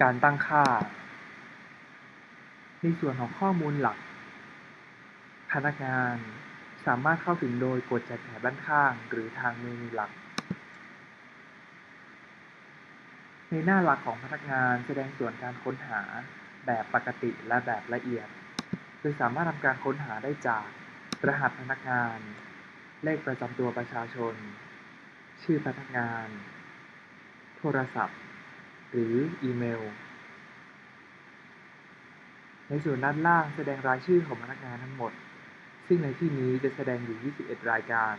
การตั้งค่า ในส่วนของข้อมูลหลัก พนักงานสามารถเข้าถึงโดยกดจากแถบด้านข้าง หรือทางเมนูหลัก ในหน้าหลักของพนักงานแสดงส่วนการค้นหาแบบปกติและแบบละเอียด โดยสามารถทำการค้นหาได้จาก รหัสพนักงาน เลขประจำตัวประชาชน ชื่อพนักงาน โทรศัพท์ หรืออีเมล ในส่วนด้านล่างแสดงรายชื่อของพนักงานทั้งหมด ซึ่งในที่นี้จะแสดงอยู่ 21 รายการ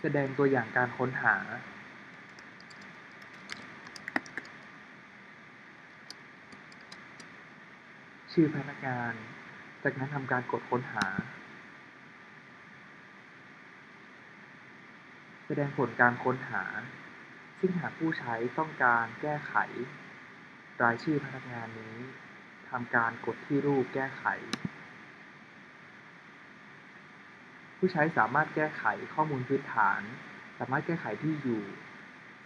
แสดงตัวอย่างการค้นหาชื่อพนักงาน จากนั้นทำการกดค้นหา แสดงผลการค้นหา ซึ่งหากผู้ใช้ต้องการแก้ไข รายชื่อพนักงานนี้ทำการกดที่รูปแก้ไข ผู้ใช้สามารถแก้ไขข้อมูลพื้นฐาน สามารถแก้ไขที่อยู่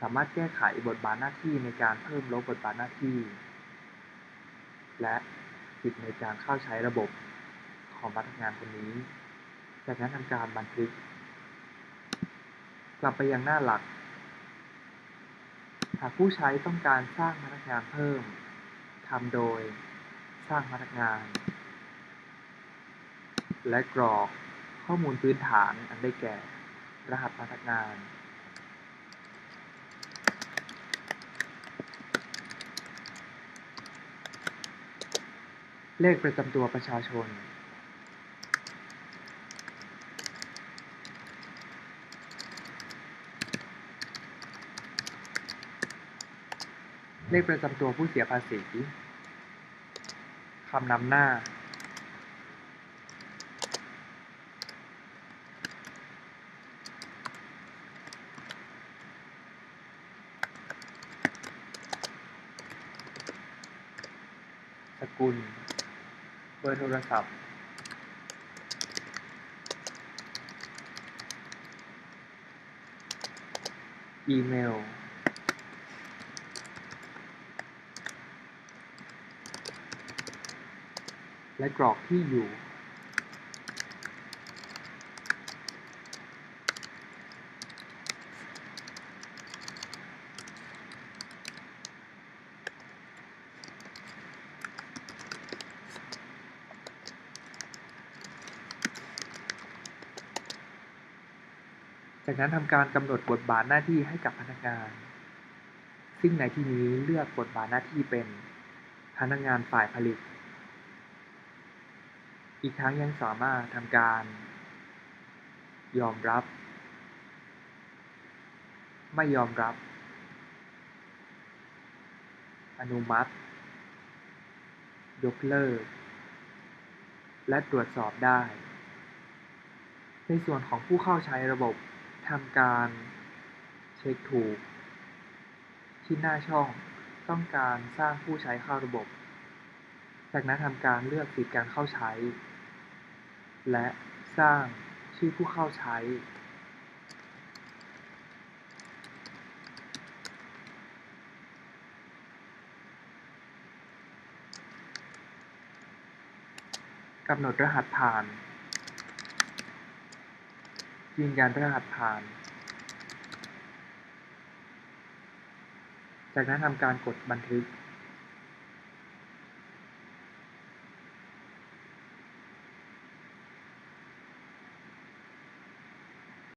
สามารถแก้ไขบทบาทหน้าที่ในการเพิ่มลบบทบาทหน้าที่ และ สิทธิ์ในการเข้าใช้ระบบของพนักงานคนนี้ จากนั้นทำการบันทึก กลับไปยังหน้าหลัก หากผู้ใช้ต้องการสร้างพนักงานเพิ่มทำโดยสร้างพนักงาน และกรอกข้อมูลพื้นฐานอันได้แก่ รหัสพนักงาน เลขประจำตัวประชาชน เลขประจำตัวผู้เสียภาษีคำนำหน้า สกุล เบอร์โทรศัพท์ อีเมล และกรอกที่อยู่ จากนั้นทำการกำหนดบทบาทหน้าที่ให้กับพนักงาน ซึ่งในที่นี้เลือกบทบาทหน้าที่เป็นพนักงานฝ่ายผลิต อีกทั้งยังสามารถทำการ ยอมรับ ไม่ยอมรับ อนุมัติ ยกเลิก และตรวจสอบได้ ในส่วนของผู้เข้าใช้ระบบ ทำการเช็คถูก ที่หน้าช่อง ต้องการสร้างผู้ใช้เข้าระบบ จากนั้นทำการเลือกสิทธิการเข้าใช้ และสร้างชื่อผู้เข้าใช้ กำหนดรหัสผ่าน ยืนยันรหัสผ่าน จากนั้นทำการกดบันทึก